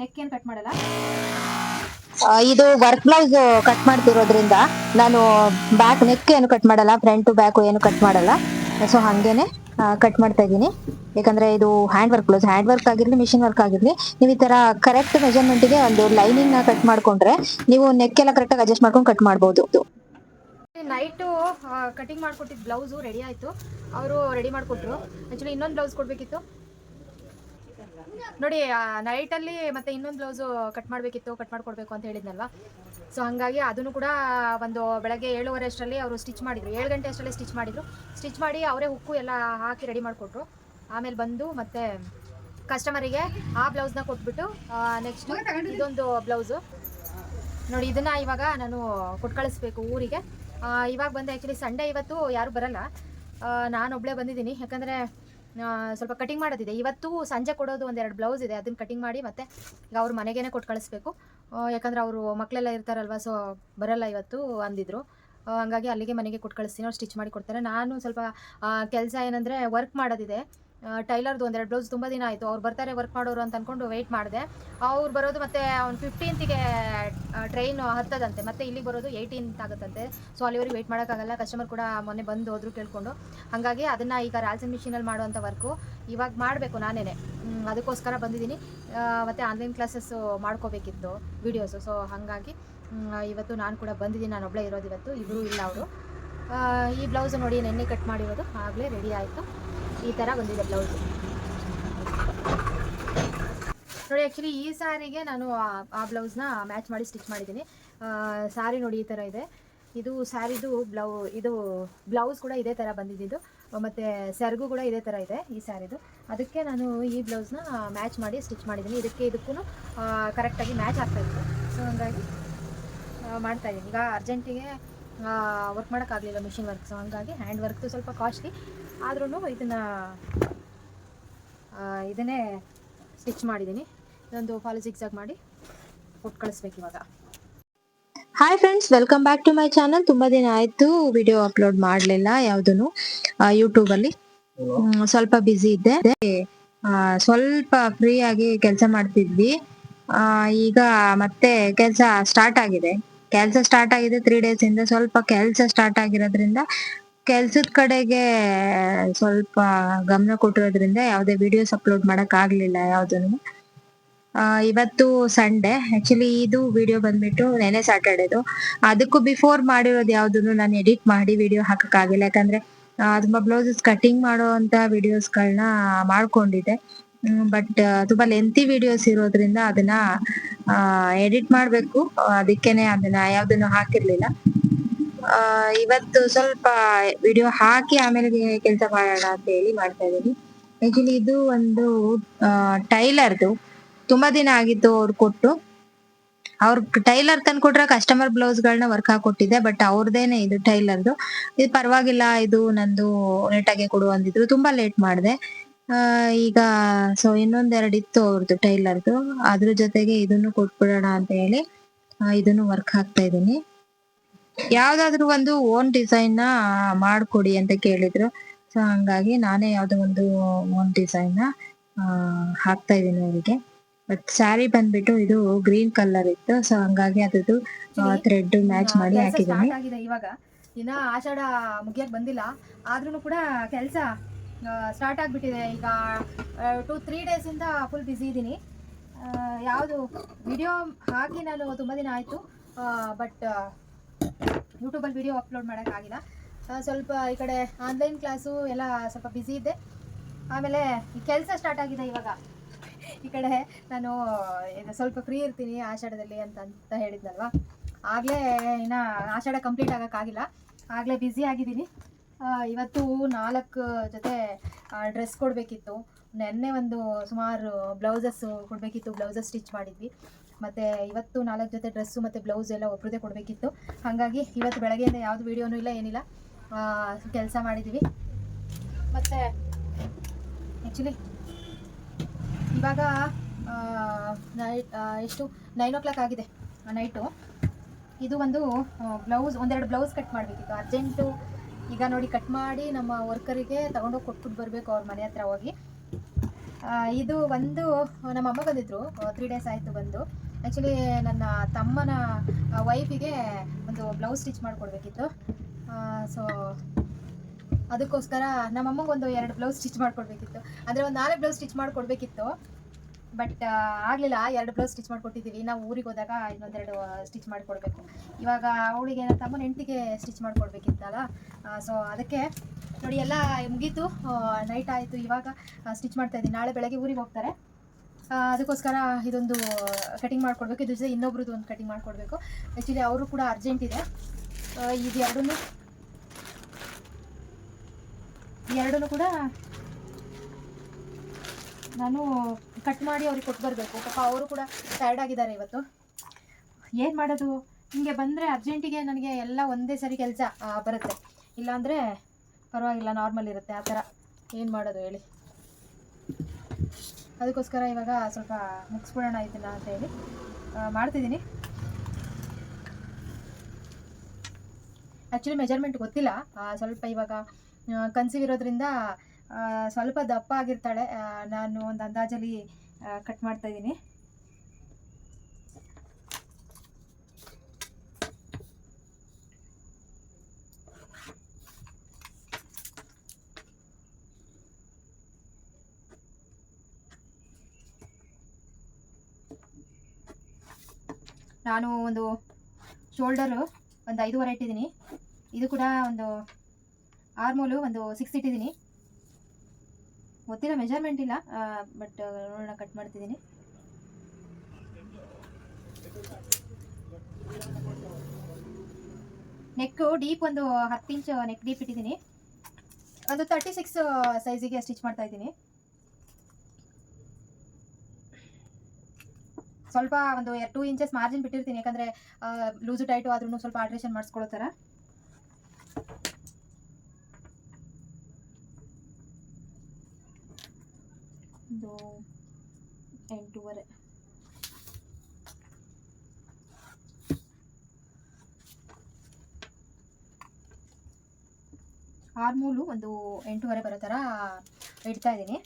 Neck ಏನು cut ಮಾಡಲ್ಲ? ಇದು ವರ್ಕ್ ಬ್ಲೌಸ್ ಕಟ್ ಮಾಡ್ತಿರೋದ್ರಿಂದ ನಾನು ಬ್ಯಾಕ್ ನೆಕ್ ಏನು ಕಟ್ ಮಾಡಲ್ಲ ಫ್ರಂಟ್ ಬ್ಯಾಕ್ ಏನು ಕಟ್ ಮಾಡಲ್ಲ. ಸೊ ಹಂಗೇನೆ ಕಟ್ ಮಾಡ್ತಾ ಇದ್ದೀನಿ. ಯಾಕಂದ್ರೆ ಇದು hand work blouse hand work ಆಗಿರ್ಲಿ ಮಿಷಿನ್ ವರ್ಕ್ ಆಗಿರ್ಲಿ ನೀವು ಈ ತರ ಕರೆಕ್ಟ್ ಮೆಜರ್ಮೆಂಟ್ಗೆ ಒಂದು ಲೈನಿಂಗ್ನ ಕಟ್ ಮಾಡ್ಕೊಂಡ್ರೆ ನೀವು ನೆಕ್ ಎಲ್ಲ ಕರೆಕ್ಟಾಗಿ ಅಡ್ಜಸ್ಟ್ ಮಾಡ್ಕೊಂಡು ಕಟ್ ಮಾಡ್ಬೋದು. ನೈಟು ಕಟಿಂಗ್ ಮಾಡಿಕೊಟ್ಟಿದ್ದು ಬ್ಲೌಸು ರೆಡಿ ಆಯಿತು. ಅವರು ರೆಡಿ ಮಾಡಿಕೊಟ್ರು. ಆ್ಯಕ್ಚುಲಿ ಇನ್ನೊಂದು ಬ್ಲೌಸ್ ಕೊಡಬೇಕಿತ್ತು. ನೋಡಿ ನೈಟಲ್ಲಿ ಮತ್ತೆ ಇನ್ನೊಂದು ಬ್ಲೌಸು ಕಟ್ ಮಾಡಬೇಕಿತ್ತು ಕಟ್ ಮಾಡಿಕೊಡ್ಬೇಕು ಅಂತ ಹೇಳಿದ್ನಲ್ವಾ? ಸೊ ಹಾಗಾಗಿ ಅದನ್ನು ಕೂಡ ಒಂದು ಬೆಳಗ್ಗೆ ಏಳುವರೆ ಅಷ್ಟರಲ್ಲಿ ಅವರು ಸ್ಟಿಚ್ ಮಾಡಿದರು. ಏಳು ಗಂಟೆ ಅಷ್ಟರಲ್ಲಿ ಸ್ಟಿಚ್ ಮಾಡಿದರು. ಸ್ಟಿಚ್ ಮಾಡಿ ಅವರೇ ಹುಕ್ಕು ಎಲ್ಲ ಹಾಕಿ ರೆಡಿ ಮಾಡಿಕೊಟ್ರು. ಆಮೇಲೆ ಬಂದು ಮತ್ತೆ ಕಸ್ಟಮರಿಗೆ ಆ ಬ್ಲೌಸ್ನ ಕೊಟ್ಬಿಟ್ಟು ನೆಕ್ಸ್ಟ್ ಇದೊಂದು ಬ್ಲೌಸು ನೋಡಿ, ಇದನ್ನ ಇವಾಗ ನಾನು ಕೊಟ್ಟು ಕಳಿಸ್ಬೇಕು ಊರಿಗೆ. ಇವಾಗ ಬಂದು. ಆ್ಯಕ್ಚುಲಿ ಸಂಡೇ ಇವತ್ತು ಯಾರು ಬರಲ್ಲ. ನಾನು ಒಬ್ಬಳೇ ಬಂದಿದ್ದೀನಿ. ಯಾಕಂದರೆ ಸ್ವಲ್ಪ ಕಟಿಂಗ್ ಮಾಡೋದಿದೆ. ಇವತ್ತು ಸಂಜೆ ಕೊಡೋದು ಒಂದೆರಡು ಬ್ಲೌಸ್ ಇದೆ. ಅದನ್ನ ಕಟಿಂಗ್ ಮಾಡಿ ಮತ್ತೆ ಈಗ ಅವ್ರ ಮನೆಗೇನೆ ಕೊಟ್ಟು ಕಳಿಸ್ಬೇಕು. ಯಾಕಂದ್ರೆ ಅವರು ಮಕ್ಕಳೆಲ್ಲ ಇರ್ತಾರಲ್ವ ಸೊ ಬರಲ್ಲ ಇವತ್ತು ಅಂದಿದ್ರು. ಹಂಗಾಗಿ ಅಲ್ಲಿಗೆ ಮನೆಗೆ ಕೊಟ್ಟು ಕಳಿಸ್ತೀನಿ. ಅವ್ರು ಸ್ಟಿಚ್ ಮಾಡಿ ಕೊಡ್ತಾರೆ. ನಾನು ಸ್ವಲ್ಪ ಕೆಲಸ ಏನಂದರೆ ವರ್ಕ್ ಮಾಡೋದಿದೆ. ಟೈಲರ್ದು ಒಂದೆರಡು ಬ್ಲೌಸ್ ತುಂಬ ದಿನ ಆಯಿತು. ಅವ್ರು ಬರ್ತಾರೆ ವರ್ಕ್ ಮಾಡೋರು ಅಂತ ಅಂದ್ಕೊಂಡು ವೆಯ್ಟ್ ಮಾಡಿದೆ. ಅವ್ರು ಬರೋದು ಮತ್ತೆ ಅವ್ನು ಫಿಫ್ಟೀನ್ತಿಗೆ ಟ್ರೈನ್ ಹತ್ತದಂತೆ. ಮತ್ತೆ ಇಲ್ಲಿಗೆ ಬರೋದು ಏಯ್ಟೀನ್ತ್ ಆಗುತ್ತಂತೆ. ಸೊ ಅಲ್ಲಿವರೆಗೆ ವೆಯ್ಟ್ ಮಾಡೋಕ್ಕಾಗಲ್ಲ. ಕಸ್ಟಮರ್ ಕೂಡ ಮೊನ್ನೆ ಬಂದು ಹೋದ್ರು ಕೇಳ್ಕೊಂಡು. ಹಾಗಾಗಿ ಅದನ್ನು ಈಗ ರಾಲ್ಸನ್ ಮಿಷಿನಲ್ಲಿ ಮಾಡುವಂಥ ವರ್ಕು ಇವಾಗ ಮಾಡಬೇಕು ನಾನೇ ಅದಕ್ಕೋಸ್ಕರ ಬಂದಿದ್ದೀನಿ. ಮತ್ತು ಆನ್ಲೈನ್ ಕ್ಲಾಸಸ್ಸು ಮಾಡ್ಕೋಬೇಕಿತ್ತು ವೀಡಿಯೋಸು ಸೊ ಹಾಗಾಗಿ ಇವತ್ತು ನಾನು ಕೂಡ ಬಂದಿದ್ದೀನಿ. ನಾನು ಒಬ್ಬಳೇ ಇರೋದು ಇವತ್ತು. ಇಬ್ಬರು ಇಲ್ಲ ಅವರು. ಈ ಬ್ಲೌಸ್ ನೋಡಿ ನೆನ್ನೆ ಕಟ್ ಮಾಡಿರೋದು, ಆಗಲೇ ರೆಡಿ ಆಯಿತು. ಈ ಥರ ಬಂದಿದೆ ಬ್ಲೌಸ್. ನೋಡಿ ಆ್ಯಕ್ಚುಲಿ ಈ ಸ್ಯಾರಿಗೆ ನಾನು ಆ- ಬ್ಲೌಸ್ನ ಮ್ಯಾಚ್ ಮಾಡಿ ಸ್ಟಿಚ್ ಮಾಡಿದ್ದೀನಿ. ಸ್ಯಾರಿ ನೋಡಿ ಈ ಥರ ಇದೆ. ಇದು ಸ್ಯಾರಿದು ಬ್ಲೌ, ಇದು ಬ್ಲೌಸ್ ಕೂಡ ಇದೇ ಥರ ಬಂದಿದ್ದು. ಮತ್ತು ಸೆರಗು ಕೂಡ ಇದೇ ಥರ ಇದೆ ಈ ಸ್ಯಾರಿದು ಅದಕ್ಕೆ ನಾನು ಈ ಬ್ಲೌಸ್ನ ಮ್ಯಾಚ್ ಮಾಡಿ ಸ್ಟಿಚ್ ಮಾಡಿದ್ದೀನಿ. ಇದಕ್ಕೆ ಇದಕ್ಕೂ ಕರೆಕ್ಟಾಗಿ ಮ್ಯಾಚ್ ಆಗ್ತಾಯಿತ್ತು ಸೊ ಹಾಗಾಗಿ ಮಾಡ್ತಾಯಿದ್ದೀನಿ ಈಗ ಅರ್ಜೆಂಟಿಗೆ ವರ್ಕ್ ಮಾಡೋಕ್ಕಾಗಲಿಲ್ಲ ಮಿಷಿನ್ ವರ್ಕ್ ಸೊ ಹಂಗಾಗಿ ಹ್ಯಾಂಡ್ ವರ್ಕ್ ಸ್ವಲ್ಪ ಕಾಸ್ಟ್ಲಿ ಆದ್ರೂ ಇದನ್ನು ಇದನ್ನೇ ಸ್ಟಿಚ್ ಮಾಡಿದ್ದೀನಿ. ಇದೊಂದು ಫಾಲು ಸಿಕ್ಸಾಗಿ ಮಾಡಿ ಕೊಟ್ಟು ಕಳಿಸ್ಬೇಕು ಇವಾಗ. Hi friends welcome back to my channel ತುಂಬಾ ದಿನ ಆಯ್ತು ವಿಡಿಯೋ ಅಪ್ಲೋಡ್ ಮಾಡಲಿಲ್ಲ ಯೂಟ್ಯೂಬ್ ಅಲ್ಲಿ. ಸ್ವಲ್ಪ ಬ್ಯುಸಿ ಇದ್ದೆ. ಸ್ವಲ್ಪ ಫ್ರೀ ಆಗಿ ಕೆಲಸ ಮಾಡ್ತಿದ್ವಿ. ಈಗ ಮತ್ತೆ ಕೆಲಸ ಸ್ಟಾರ್ಟ್ ಆಗಿದೆ. ಕೆಲಸ ಸ್ಟಾರ್ಟ್ ಆಗಿದೆ ತ್ರೀ ಡೇಸ್ ಇಂದ. ಸ್ವಲ್ಪ ಕೆಲಸ ಸ್ಟಾರ್ಟ್ ಆಗಿರೋದ್ರಿಂದ ಕೆಲ್ಸದ ಕಡೆಗೆ ಸ್ವಲ್ಪ ಗಮನ ಕೊಟ್ಟಿರೋದ್ರಿಂದ ಯಾವುದೇ ವಿಡಿಯೋಸ್ ಅಪ್ಲೋಡ್ ಮಾಡಕ್ ಆಗ್ಲಿಲ್ಲ ಯಾವ್ದನ್ನು ಇವತ್ತು ಸಂಡೇ ಆಕ್ಚುಲಿ ಇದು ವಿಡಿಯೋ ಬಂದ್ಬಿಟ್ಟು ನೆನೆ ಸ್ಯಾಟರ್ಡೇದು ಅದಕ್ಕೂ ಬಿಫೋರ್ ಮಾಡಿರೋದು ಯಾವ್ದನ್ನು ನಾನು ಎಡಿಟ್ ಮಾಡಿ ವಿಡಿಯೋ ಹಾಕಕ್ಕಾಗಿಲ್ಲ ಯಾಕಂದ್ರೆ ಆ, ತುಂಬಾ ಬ್ಲೌಸಸ್ ಕಟಿಂಗ್ ಮಾಡುವಂತ ವಿಡಿಯೋಸ್ಗಳನ್ನ ಮಾಡ್ಕೊಂಡಿದ್ದೆ. ಬಟ್ ತುಂಬಾ ಲೆಂತಿ ವಿಡಿಯೋಸ್ ಇರೋದ್ರಿಂದ ಅದನ್ನ ಎಡಿಟ್ ಮಾಡ್ಬೇಕು. ಅದಕ್ಕೇನೆ ಅದನ್ನ ಯಾವ್ದನ್ನು ಹಾಕಿರ್ಲಿಲ್ಲ. ಇವತ್ತು ಸ್ವಲ್ಪ ವಿಡಿಯೋ ಹಾಕಿ ಆಮೇಲೆ ಕೆಲಸ ಮಾಡೋಣ ಅಂತ ಹೇಳಿ ಮಾಡ್ತಾ ಇದ್ದೀನಿ. ಆಕ್ಚುಲಿ ಇದು ಒಂದು ಟೈಲರ್ದು ತುಂಬಾ ದಿನ ಆಗಿತ್ತು ಅವ್ರು ಕೊಟ್ಟು. ಅವ್ರ ಟೈಲರ್ ತಂದ್ಕೊಟ್ರೆ ಕಸ್ಟಮರ್ ಬ್ಲೌಸ್ ಗಳನ್ನ ವರ್ಕ್ ಹಾಕೊಟ್ಟಿದ್ದೆ ಬಟ್ ಅವ್ರದೇನೆ ಇದು ಟೈಲರ್ದು ಇದು ಪರವಾಗಿಲ್ಲ, ಇದು ನಂದು ಲೇಟಾಗೆ ಕೊಡು ಅಂದಿದ್ರು. ತುಂಬಾ ಲೇಟ್ ಮಾಡಿದೆ. ಈಗ ಸೊ ಇನ್ನೊಂದೆರಡು ಇತ್ತು ಅವ್ರದ್ದು ಟೈಲರ್ದು ಅದ್ರ ಜೊತೆಗೆ ಇದನ್ನು ಕೊಟ್ಬಿಡೋಣ ಅಂತ ಹೇಳಿ ಆ, ಇದನ್ನು ವರ್ಕ್ ಹಾಕ್ತಾ ಇದ್ದೀನಿ. ಯಾವ್ದಾದ್ರು ಒಂದು ಓನ್ ಡಿಸೈನ್ನ ಮಾಡ್ಕೊಡಿ ಅಂತ ಕೇಳಿದ್ರು. ಸೊ ಹಂಗಾಗಿ ನಾನೇ ಯಾವ್ದೋ ಒಂದು ಓನ್ ಡಿಸೈನ್ನ ಹಾಕ್ತಾ ಇದ್ದೀನಿ ಅವರಿಗೆ. ಬಟ್ ಸ್ಯಾರಿ ಬಂದ್ಬಿಟ್ಟು ಇದು ಗ್ರೀನ್ ಕಲರ್ ಇತ್ತು. ಸೊ ಹಂಗಾಗಿ ಅದ್ರದ್ದು ಥ್ರೆಡ್ ಮ್ಯಾಚ್ ಮಾಡಿ ಹಾಕಿದ್ದೀನಿ. ಇವಾಗ. ಇನ್ನ ಆಷಾಢ ಮುಗಿಯಕ್ ಬಂದಿಲ್ಲ. ಆದ್ರೂ ಕೂಡ ಕೆಲಸ ಸ್ಟಾರ್ಟ್ ಆಗಿಬಿಟ್ಟಿದೆ. ಈಗ ಟು ತ್ರೀ ಡೇಸಿಂದ ಫುಲ್ ಬ್ಯುಸಿ ಇದ್ದೀನಿ ಯಾವುದು ವಿಡಿಯೋ ಹಾಕಿ ನಾನು ತುಂಬ ದಿನ ಆಯಿತು. ಬಟ್ ಯೂಟ್ಯೂಬಲ್ಲಿ ವಿಡಿಯೋ ಅಪ್ಲೋಡ್ ಮಾಡೋಕ್ಕಾಗಿಲ್ಲ ಸ್ವಲ್ಪ ಈ ಕಡೆ ಆನ್ಲೈನ್ ಕ್ಲಾಸು ಎಲ್ಲ ಸ್ವಲ್ಪ ಬ್ಯುಸಿ ಇದ್ದೆ. ಆಮೇಲೆ ಕೆಲಸ ಸ್ಟಾರ್ಟ್ ಆಗಿದೆ ಇವಾಗ. ಈ ಕಡೆ ನಾನು, ಇದು ಸ್ವಲ್ಪ ಫ್ರೀ ಇರ್ತೀನಿ ಆಷಾಢದಲ್ಲಿ ಅಂತ ಅಂತ ಹೇಳಿದ್ನಲ್ವಾ? ಆಗಲೇ ಇನ್ನು ಆಷಾಢ ಕಂಪ್ಲೀಟ್ ಆಗೋಕ್ಕಾಗಿಲ್ಲ ಆಗಲೇ ಬ್ಯುಸಿ ಆಗಿದ್ದೀನಿ. ಇವತ್ತು ನಾಲ್ಕು ಜೊತೆ ಡ್ರೆಸ್ ಕೊಡಬೇಕಿತ್ತು. ನೆನ್ನೆ ಒಂದು ಸುಮಾರು ಬ್ಲೌಸಸ್ಸು ಕೊಡಬೇಕಿತ್ತು, ಬ್ಲೌಸಸ್ ಸ್ಟಿಚ್ ಮಾಡಿದ್ವಿ. ಮತ್ತು ಇವತ್ತು ನಾಲ್ಕು ಜೊತೆ ಡ್ರೆಸ್ಸು ಮತ್ತು ಬ್ಲೌಸ್ ಎಲ್ಲ ಒಬ್ಬರದೇ ಕೊಡಬೇಕಿತ್ತು. ಹಾಗಾಗಿ ಇವತ್ತು ಬೆಳಗ್ಗೆಯಿಂದ ಯಾವುದು ವೀಡಿಯೋನೂ ಇಲ್ಲ, ಏನಿಲ್ಲ. ಕೆಲಸ ಮಾಡಿದ್ದೀವಿ ಮತ್ತು ಆ್ಯಕ್ಚುಲಿ ಇವಾಗ ಎಷ್ಟು? ನೈನ್ ಓ ಕ್ಲಾಕ್ ಆಗಿದೆ ನೈಟು ಇದು ಒಂದು ಬ್ಲೌಸ್, ಒಂದೆರಡು ಬ್ಲೌಸ್ ಕಟ್ ಮಾಡಬೇಕಿತ್ತು. ಅರ್ಜೆಂಟು ಈಗ ನೋಡಿ ಕಟ್ ಮಾಡಿ ನಮ್ಮ ವರ್ಕರಿಗೆ ತಗೊಂಡೋಗಿ ಕೊಟ್ಬಿಟ್ಟು ಬರಬೇಕು ಅವ್ರ ಮನೆ ಹತ್ರ ಹೋಗಿ. ಇದು ಒಂದು, ನಮ್ಮ ಅಮ್ಮ ಬಂದಿದ್ರು ತ್ರೀ ಡೇಸ್ ಆಯಿತು ಬಂದು. ಆ್ಯಕ್ಚುಲಿ ನನ್ನ ತಮ್ಮನ ವೈಫಿಗೆ ಒಂದು ಬ್ಲೌಸ್ ಸ್ಟಿಚ್ ಮಾಡಿಕೊಡ್ಬೇಕಿತ್ತು. ಸೊ ಅದಕ್ಕೋಸ್ಕರ ನಮ್ಮ ಅಮ್ಮಗೆ ಒಂದು ಎರಡು ಬ್ಲೌಸ್ ಸ್ಟಿಚ್ ಮಾಡಿಕೊಡ್ಬೇಕಿತ್ತು. ಅಂದರೆ ಒಂದು ನಾಲ್ಕು ಬ್ಲೌಸ್ ಸ್ಟಿಚ್ ಮಾಡಿಕೊಡ್ಬೇಕಿತ್ತು. ಬಟ್ ಆಗಲಿಲ್ಲ ಎರಡು ಬ್ಲೌಸ್ ಸ್ಟಿಚ್ ಮಾಡಿಕೊಟ್ಟಿದ್ದೀವಿ. ನಾವು ಊರಿಗೆ ಹೋದಾಗ ಇನ್ನೊಂದೆರಡು ಸ್ಟಿಚ್ ಮಾಡಿಕೊಡ್ಬೇಕು. ಇವಾಗ ಅವಳಿಗೆ ತಮ್ಮ ತಮ್ಮನ ಸ್ಟಿಚ್ ಮಾಡಿಕೊಡ್ಬೇಕಿತ್ತಲ್ಲ ಸೊ ಅದಕ್ಕೆ ನೋಡಿ ಎಲ್ಲ ಮುಗೀತು. ನೈಟ್ ಆಯಿತು. ಇವಾಗ ಸ್ಟಿಚ್ ಮಾಡ್ತಾ ಇದ್ದೀನಿ. ನಾಳೆ ಬೆಳಗ್ಗೆ ಊರಿಗೆ ಹೋಗ್ತಾರೆ. ಅದಕ್ಕೋಸ್ಕರ ಇದೊಂದು ಕಟಿಂಗ್ ಮಾಡಿಕೊಡ್ಬೇಕು. ಇದು ಜೊತೆ ಇನ್ನೊಬ್ರದ್ದು ಒಂದು ಕಟಿಂಗ್ ಮಾಡಿಕೊಡ್ಬೇಕು. ಆ್ಯಕ್ಚುಲಿ ಅವರು ಕೂಡ ಅರ್ಜೆಂಟ್ ಇದೆ. ಇದು ಎರಡೂ ಎರಡೂ ಕೂಡ ನಾನು ಕಟ್ ಮಾಡಿ ಅವ್ರಿಗೆ ಕೊಟ್ಟು ಬರಬೇಕು. ಪಾಪ ಅವರು ಕೂಡ ಟಯರ್ಡ್ ಆಗಿದ್ದಾರೆ ಇವತ್ತು. ಏನು ಮಾಡೋದು? ಹಿಂಗೆ ಬಂದರೆ ಅರ್ಜೆಂಟಿಗೆ ನನಗೆ ಎಲ್ಲ ಒಂದೇ ಸರಿ ಕೆಲಸ ಬರುತ್ತೆ. ಇಲ್ಲಾಂದರೆ ಪರವಾಗಿಲ್ಲ ನಾರ್ಮಲ್ ಇರುತ್ತೆ. ಆ ಥರ. ಏನು ಮಾಡೋದು ಹೇಳಿ? ಅದಕ್ಕೋಸ್ಕರ ಇವಾಗ ಸ್ವಲ್ಪ ಮುಗಿಸ್ಬಿಡೋಣ ಇದನ್ನ ಅಂತ ಹೇಳಿ. ಮಾಡ್ತಿದ್ದೀನಿ. ಆ್ಯಕ್ಚುಲಿ ಮೆಜರ್ಮೆಂಟ್ ಗೊತ್ತಿಲ್ಲ. ಸ್ವಲ್ಪ ಇವಾಗ ಕನ್ಸೀವ್ ಇರೋದ್ರಿಂದ ಆ, ಸ್ವಲ್ಪ ದಪ್ಪ ಆಗಿರ್ತಾಳೆ. ನಾನು ಒಂದು ಅಂದಾಜಲ್ಲಿ ಕಟ್ ಮಾಡ್ತಾ ಇದ್ದೀನಿ. ನಾನು ಒಂದು ಶೋಲ್ಡರು ಒಂದು ಐದೂವರೆ ಇಟ್ಟಿದ್ದೀನಿ. ಇದು ಕೂಡ ಒಂದು ಆರ್ಮೋಲು ಒಂದು ಸಿಕ್ಸ್ ಇಟ್ಟಿದ್ದೀನಿ. ಗೊತ್ತಿಲ್ಲ ಮೆಜರ್ಮೆಂಟ್ ಇಲ್ಲ. ಬಟ್ ನೋಡೋಣ ಕಟ್ ಮಾಡ್ತಿದ್ದೀನಿ. ನೆಕ್ ಡೀಪ್ ಒಂದು ಹತ್ತು ಇಂಚ್ ನೆಕ್ ಡೀಪ್ ಇಟ್ಟಿದ್ದೀನಿ. ಒಂದು ತರ್ಟಿ ಸಿಕ್ಸ್ ಸೈಜಿಗೆ ಸ್ಟಿಚ್ ಮಾಡ್ತಾ ಇದ್ದೀನಿ. ಸ್ವಲ್ಪ ಒಂದು ಟೂ ಇಂಚಸ್ ಮಾರ್ಜಿನ್ ಬಿಟ್ಟಿರ್ತೀನಿ. ಯಾಕಂದರೆ ಲೂಸು ಟೈಟು ಆದ್ರೂ ಸ್ವಲ್ಪ ಆಲ್ಟ್ರೇಷನ್ ಮಾಡಿಸ್ಕೊಳ್ಳೋ ಥರ. ಒಂದು ಎಂಟೂವರೆ. ಆರ್ಮೂಲು ಒಂದು ಎಂಟೂವರೆ ಬರೋ ಥರ ಇಡ್ತಾ ಇದ್ದೀನಿ.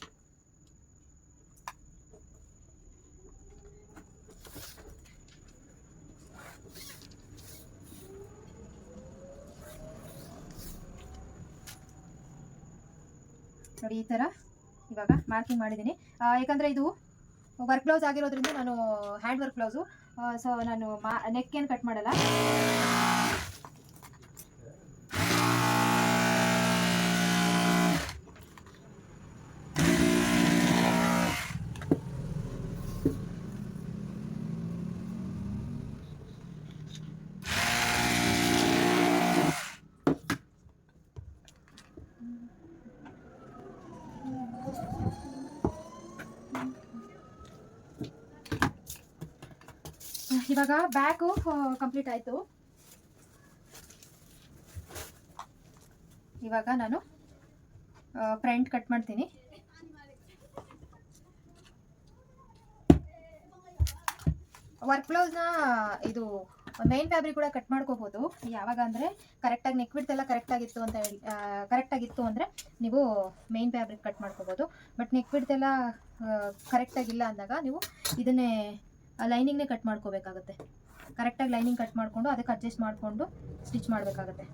ನೋಡಿ ಈ ಥರ ಇವಾಗ ಮಾರ್ಕಿಂಗ್ ಮಾಡಿದ್ದೀನಿ. ಯಾಕಂದರೆ ಇದು ವರ್ಕ್ ಬ್ಲೌಸ್ ಆಗಿರೋದ್ರಿಂದ ನಾನು ಹ್ಯಾಂಡ್ ವರ್ಕ್ ಬ್ಲೌಸು ಸೊ ನಾನು ಮಾ ನೆಕ್ ಏನು ಕಟ್ ಮಾಡಲ್ಲ. ಇವಾಗ ಬ್ಯಾಕು ಕಂಪ್ಲೀಟ್ ಆಯಿತು. ಇವಾಗ ನಾನು ಫ್ರಂಟ್ ಕಟ್ ಮಾಡ್ತೀನಿ. ವರ್ಕ್ ಬ್ಲೌಸ್ನ ಇದು ಮೈನ್ ಫ್ಯಾಬ್ರಿಕ್ ಕೂಡ ಕಟ್ ಮಾಡ್ಕೋಬೋದು. ಯಾವಾಗ ಅಂದರೆ ಕರೆಕ್ಟಾಗಿ ನೆಕ್ ಬಿಡ್ತ್ ಎಲ್ಲ ಕರೆಕ್ಟಾಗಿತ್ತು ಅಂತ ಹೇಳಿ ಕರೆಕ್ಟಾಗಿತ್ತು ಅಂದರೆ, ನೀವು ಮೈನ್ ಫ್ಯಾಬ್ರಿಕ್ ಕಟ್ ಮಾಡ್ಕೋಬೋದು. ಬಟ್ ನೆಕ್ ಬಿಡ್ತೆಲ್ಲ ಕರೆಕ್ಟಾಗಿಲ್ಲ ಅಂದಾಗ ನೀವು ಇದನ್ನೇ ಲೈನಿಂಗ್ನೇ ಕಟ್ ಮಾಡ್ಕೋಬೇಕಾಗುತ್ತೆ. ಕರೆಕ್ಟಾಗಿ ಲೈನಿಂಗ್ ಕಟ್ ಮಾಡಿಕೊಂಡು ಅದಕ್ಕೆ ಅಡ್ಜಸ್ಟ್ ಮಾಡಿಕೊಂಡು ಸ್ಟಿಚ್ ಮಾಡಬೇಕಾಗುತ್ತೆ.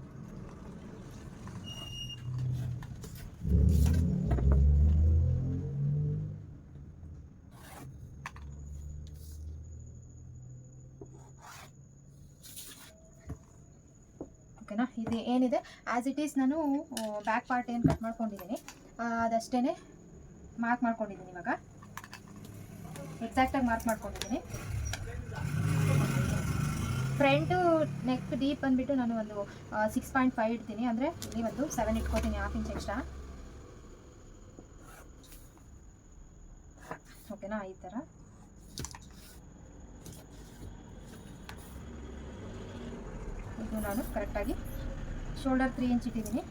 ಓಕೆನಾ ಇದು ಏನಿದೆ? ಆ್ಯಸ್ ಇಟ್ ಈಸ್ ನಾನು ಬ್ಯಾಕ್ ಪಾರ್ಟ್ ಏನು ಕಟ್ ಮಾಡ್ಕೊಂಡಿದ್ದೀನಿ ಅದಷ್ಟೇ ಮಾರ್ಕ್ ಮಾಡ್ಕೊಂಡಿದ್ದೀನಿ ಇವಾಗ. ಎಕ್ಸಾಕ್ಟಾಗಿ ಮಾರ್ಕ್ ಮಾಡ್ಕೊಂಡಿದ್ದೀನಿ. ಫ್ರಂಟು ನೆಕ್ ಡೀಪ್ ಬಂದುಬಿಟ್ಟು ನಾನು ಒಂದು ಸಿಕ್ಸ್ ಪಾಯಿಂಟ್ ಫೈವ್ ಇಡ್ತೀನಿ. ಅಂದರೆ ಇಲ್ಲಿ ಒಂದು ಸೆವೆನ್ ಇಟ್ಕೋತೀನಿ ಹಾಫ್ ಇಂಚ್ ಎಕ್ಸ್ಟ್ರಾ ಓಕೆನಾ ಈ ಥರ ಇದು ನಾನು ಕರೆಕ್ಟಾಗಿ ಶೋಲ್ಡರ್ ತ್ರೀ ಇಂಚ್ ಇಟ್ಟಿದ್ದೀನಿ.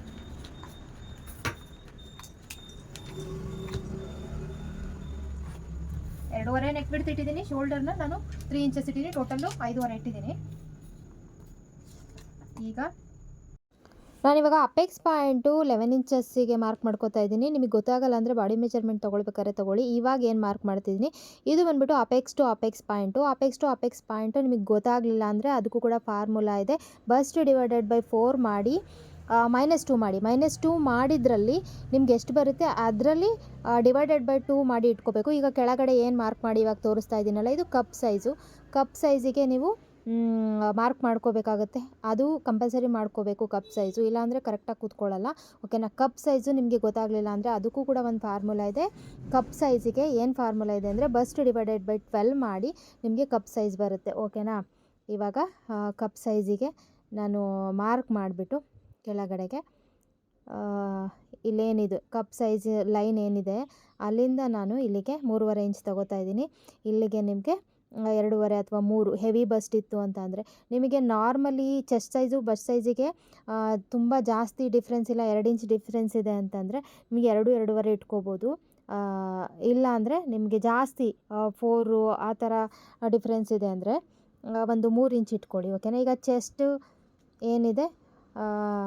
ಎರಡೂವರೆ ನೆಕ್ ಬಿಡ್ತು ಇಟ್ಟಿದ್ದೀನಿ. ಶೋಲ್ಡರ್ನ ನಾನು ತ್ರೀ ಇಂಚಸ್ ಇಟ್ಟಿದ್ದೀನಿ. ಟೋಟಲ್ಲು ಐದೂವರೆ ಇಟ್ಟಿದ್ದೀನಿ. ಈಗ ನಾನಿವಾಗ ಅಪೆಕ್ಸ್ ಪಾಯಿಂಟು ಲೆವೆನ್ ಇಂಚಸ್ಸಿಗೆ ಮಾರ್ಕ್ ಮಾಡ್ಕೋತಾ ಇದ್ದೀನಿ. ನಿಮಗೆ ಗೊತ್ತಾಗಲ್ಲ ಅಂದರೆ ಬಾಡಿ ಮೆಜರ್ಮೆಂಟ್ ತೊಗೊಳ್ಬೇಕಾದ್ರೆ ತೊಗೊಳ್ಳಿ. ಇವಾಗ ಏನು ಮಾರ್ಕ್ ಮಾಡ್ತಿದ್ದೀನಿ? ಇದು ಬಂದುಬಿಟ್ಟು apex to apex point apex to apex point ನಿಮಗೆ ಗೊತ್ತಾಗಲಿಲ್ಲ ಅಂದರೆ ಅದಕ್ಕೂ ಕೂಡ ಫಾರ್ಮುಲಾ ಇದೆ. ಬಸ್ಟ್ ಡಿವೈಡೆಡ್ ಬೈ ಫೋರ್ ಮಾಡಿ ಮೈನಸ್ ಟು ಮಾಡಿ. ಮೈನಸ್ ಟು ಮಾಡಿದ್ರಲ್ಲಿ ನಿಮ್ಗೆ ಎಷ್ಟು ಬರುತ್ತೆ? ಅದರಲ್ಲಿ ಡಿವೈಡೆಡ್ ಬೈ ಟೂ ಮಾಡಿ ಇಟ್ಕೋಬೇಕು. ಈಗ ಕೆಳಗಡೆ ಏನು ಮಾರ್ಕ್ ಮಾಡಿ ಇವಾಗ ತೋರಿಸ್ತಾ ಇದ್ದೀನಲ್ಲ ಇದು ಕಪ್ ಸೈಜು ಕಪ್ ಸೈಜಿಗೆ ನೀವು ಮಾರ್ಕ್ ಮಾಡ್ಕೋಬೇಕಾಗತ್ತೆ. ಅದು ಕಂಪಲ್ಸರಿ ಮಾಡ್ಕೋಬೇಕು ಕಪ್ ಸೈಜು ಇಲ್ಲಾಂದರೆ ಕರೆಕ್ಟಾಗಿ ಕೂತ್ಕೊಳ್ಳಲ್ಲ. ಓಕೆನಾ ಕಪ್ ಸೈಜು ನಿಮಗೆ ಗೊತ್ತಾಗಲಿಲ್ಲ ಅಂದರೆ ಅದಕ್ಕೂ ಕೂಡ ಒಂದು ಫಾರ್ಮುಲಾ ಇದೆ. ಕಪ್ ಸೈಜಿಗೆ ಏನು ಫಾರ್ಮುಲಾ ಇದೆ ಅಂದರೆ ಬಸ್ಟ್ ಡಿವೈಡೆಡ್ ಬೈ ಟ್ವೆಲ್ ಮಾಡಿ ನಿಮಗೆ ಕಪ್ ಸೈಜ್ ಬರುತ್ತೆ. ಓಕೆನಾ ಇವಾಗ ಕಪ್ ಸೈಜಿಗೆ ನಾನು ಮಾರ್ಕ್ ಮಾಡಿಬಿಟ್ಟು ಕೆಳಗಡೆಗೆ. ಇಲ್ಲೇನಿದೆ, ಕಪ್ ಸೈಜ್ ಲೈನ್ ಏನಿದೆ, ಅಲ್ಲಿಂದ ನಾನು ಇಲ್ಲಿಗೆ ಮೂರುವರೆ ಇಂಚ್ ತಗೋತಾ ಇದ್ದೀನಿ. ಇಲ್ಲಿಗೆ ನಿಮಗೆ ಎರಡೂವರೆ ಅಥವಾ ಮೂರು, ಹೆವಿ ಬಸ್ಟ್ ಇತ್ತು ಅಂತ ಅಂದರೆ. ನಿಮಗೆ ನಾರ್ಮಲಿ ಚೆಸ್ಟ್ ಸೈಜು ಬಸ್ ಸೈಜಿಗೆ ತುಂಬ ಜಾಸ್ತಿ ಡಿಫ್ರೆನ್ಸ್ ಇಲ್ಲ, ಎರಡು ಇಂಚ್ ಡಿಫ್ರೆನ್ಸ್ ಇದೆ ಅಂತಂದರೆ ನಿಮಗೆ ಎರಡು, ಎರಡೂವರೆ ಇಟ್ಕೋಬೋದು. ಇಲ್ಲ ಅಂದರೆ ನಿಮಗೆ ಜಾಸ್ತಿ ಫೋರು ಆ ಥರ ಡಿಫ್ರೆನ್ಸ್ ಇದೆ ಅಂದರೆ ಒಂದು ಮೂರು ಇಂಚ್ ಇಟ್ಕೊಳ್ಳಿ ಓಕೆನಾ ಈಗ ಚೆಸ್ಟು ಏನಿದೆ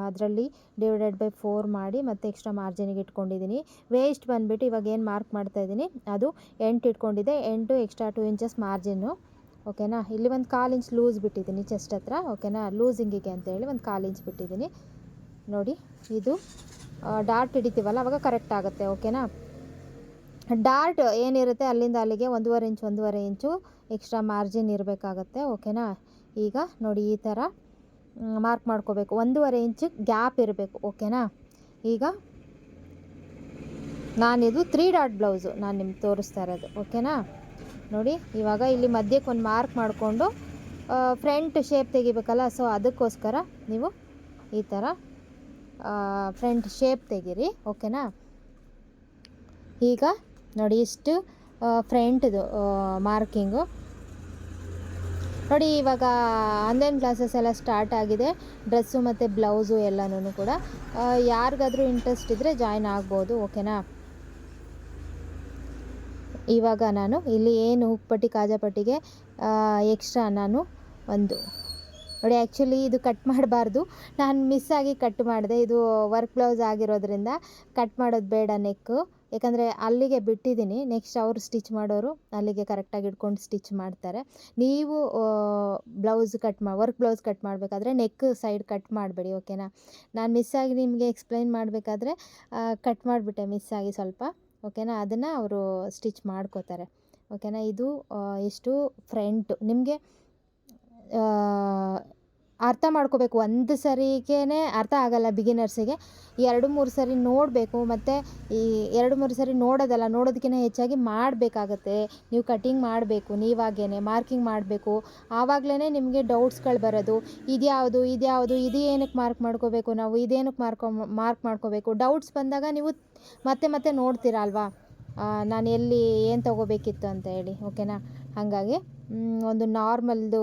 ಅದರಲ್ಲಿ ಡಿವೈಡೆಡ್ ಬೈ ಫೋರ್ ಮಾಡಿ ಮತ್ತು ಎಕ್ಸ್ಟ್ರಾ ಮಾರ್ಜಿನಿಗೆ ಇಟ್ಕೊಂಡಿದ್ದೀನಿ. ವೇಸ್ಟ್ ಬಂದುಬಿಟ್ಟು ಇವಾಗ ಏನು ಮಾರ್ಕ್ ಮಾಡ್ತಾ ಇದ್ದೀನಿ? ಅದು ಎಂಟು ಇಟ್ಕೊಂಡಿದ್ದೆ. ಎಂಟು ಎಕ್ಸ್ಟ್ರಾ ಟು ಇಂಚಸ್ ಮಾರ್ಜಿನ್ನು ಓಕೆನಾ ಇಲ್ಲಿ ಒಂದು ಕಾಲು ಇಂಚ್ ಲೂಸ್ ಬಿಟ್ಟಿದ್ದೀನಿ ಚೆಸ್ಟ್ ಹತ್ರ. ಓಕೆನಾ ಲೂಸಿಂಗಿಗೆ ಅಂತೇಳಿ ಒಂದು ಕಾಲು ಇಂಚ್ ಬಿಟ್ಟಿದ್ದೀನಿ. ನೋಡಿ, ಇದು ಡಾರ್ಟ್ ಹಿಡಿತೀವಲ್ಲ, ಅವಾಗ ಕರೆಕ್ಟ್ ಆಗುತ್ತೆ. ಓಕೆನಾ ಡಾರ್ಟ್ ಏನಿರುತ್ತೆ? ಅಲ್ಲಿಂದ ಅಲ್ಲಿಗೆ ಒಂದೂವರೆ ಇಂಚ್ ಒಂದೂವರೆ ಇಂಚು ಎಕ್ಸ್ಟ್ರಾ ಮಾರ್ಜಿನ್ ಇರಬೇಕಾಗತ್ತೆ. ಓಕೆನಾ ಈಗ ನೋಡಿ, ಈ ಥರ ಮಾರ್ಕ್ ಮಾಡ್ಕೋಬೇಕು. ಒಂದೂವರೆ ಇಂಚು ಗ್ಯಾಪ್ ಇರಬೇಕು ಓಕೆನಾ ಈಗ ನಾನಿದು ತ್ರೀ ಡಾಟ್ ಬ್ಲೌಸು ನಾನು ನಿಮ್ಗೆ ತೋರಿಸ್ತಾ ಇರೋದು ಓಕೆನಾ ನೋಡಿ, ಇವಾಗ ಇಲ್ಲಿ ಮಧ್ಯಕ್ಕೆ ಒಂದು ಮಾರ್ಕ್ ಮಾಡಿಕೊಂಡು ಫ್ರಂಟ್ ಶೇಪ್ ತೆಗಿಬೇಕಲ್ಲ ಸೊ ಅದಕ್ಕೋಸ್ಕರ ನೀವು ಈ ಥರ ಫ್ರಂಟ್ ಶೇಪ್ ತೆಗೀರಿ ಓಕೆನಾ ಈಗ ನೋಡಿ ಇಷ್ಟು ಫ್ರಂಟ್ದು ಮಾರ್ಕಿಂಗು ನೋಡಿ, ಇವಾಗ ಆನ್ಲೈನ್ ಕ್ಲಾಸಸ್ ಎಲ್ಲ ಸ್ಟಾರ್ಟ್ ಆಗಿದೆ. ಡ್ರೆಸ್ಸು ಮತ್ತು ಬ್ಲೌಸು ಎಲ್ಲನೂ ಕೂಡ. ಯಾರಿಗಾದರೂ ಇಂಟ್ರೆಸ್ಟ್ ಇದ್ದರೆ ಜಾಯ್ನ್ ಆಗ್ಬೋದು ಓಕೆನಾ ಇವಾಗ ನಾನು ಇಲ್ಲಿ ಏನು ಉಪ್ಪಟ್ಟಿ ಕಾಜಾಪಟ್ಟಿಗೆ ಎಕ್ಸ್ಟ್ರಾ ನಾನು ಒಂದು. ನೋಡಿ ಆ್ಯಕ್ಚುಲಿ ಇದು ಕಟ್ ಮಾಡಬಾರ್ದು. ನಾನು ಮಿಸ್ ಆಗಿ ಕಟ್ ಮಾಡಿದೆ. ಇದು ವರ್ಕ್ ಬ್ಲೌಸ್ ಆಗಿರೋದ್ರಿಂದ ಕಟ್ ಮಾಡೋದು ಬೇಡ ನೆಕ್ಕು ಯಾಕಂದರೆ ಅಲ್ಲಿಗೆ ಬಿಟ್ಟಿದ್ದೀನಿ. ನೆಕ್ಸ್ಟ್ ಅವರು ಸ್ಟಿಚ್ ಮಾಡೋರು ಅಲ್ಲಿಗೆ ಕರೆಕ್ಟಾಗಿ ಇಟ್ಕೊಂಡು ಸ್ಟಿಚ್ ಮಾಡ್ತಾರೆ. ನೀವು ಬ್ಲೌಸ್ ಕಟ್ ಮಾ ವರ್ಕ್ ಬ್ಲೌಸ್ ಕಟ್ ಮಾಡಬೇಕಾದ್ರೆ ನೆಕ್ ಸೈಡ್ ಕಟ್ ಮಾಡಬೇಡಿ ಓಕೆನಾ ನಾನು ಮಿಸ್ ಆಗಿ ನಿಮಗೆ ಎಕ್ಸ್ಪ್ಲೈನ್ ಮಾಡಬೇಕಾದ್ರೆ ಕಟ್ ಮಾಡಿಬಿಟ್ಟೆ ಆಗಿ ಸ್ವಲ್ಪ ಓಕೆನಾ ಅದನ್ನು ಅವರು ಸ್ಟಿಚ್ ಮಾಡ್ಕೋತಾರೆ ಓಕೆನಾ ಇದು ಎಷ್ಟು ಫ್ರಂಟು ನಿಮಗೆ ಅರ್ಥ ಮಾಡ್ಕೋಬೇಕು. ಒಂದು ಸರಿಗೇ ಅರ್ಥ ಆಗಲ್ಲ ಬಿಗಿನರ್ಸಿಗೆ ಎರಡು ಮೂರು ಸರಿ ನೋಡಬೇಕು. ಮತ್ತು ಈ ಎರಡು ಮೂರು ಸರಿ ನೋಡೋದಲ್ಲ, ನೋಡೋದಕ್ಕಿಂತ ಹೆಚ್ಚಾಗಿ ಮಾಡಬೇಕಾಗತ್ತೆ. ನೀವು ಕಟಿಂಗ್ ಮಾಡಬೇಕು ನೀವಾಗೇ ಮಾರ್ಕಿಂಗ್ ಮಾಡಬೇಕು. ಆವಾಗಲೇ ನಿಮಗೆ ಡೌಟ್ಸ್ಗಳು ಬರೋದು. ಇದ್ಯಾವುದು ಇದ್ಯಾವುದು, ಇದು ಏನಕ್ಕೆ ಮಾರ್ಕ್ ಮಾಡ್ಕೋಬೇಕು ನಾವು? ಇದೇನಕ್ಕೆ ಮಾರ್ಕೊ ಮಾರ್ಕ್ ಮಾಡ್ಕೋಬೇಕು? ಡೌಟ್ಸ್ ಬಂದಾಗ ನೀವು ಮತ್ತೆ ಮತ್ತೆ ನೋಡ್ತೀರಾ ಅಲ್ವಾ? ನಾನು ಎಲ್ಲಿ ಏನು ತೊಗೋಬೇಕಿತ್ತು ಅಂತ ಹೇಳಿ, ಓಕೆನಾ? ಹಾಗಾಗಿ ಒಂದು ನಾರ್ಮಲ್ದು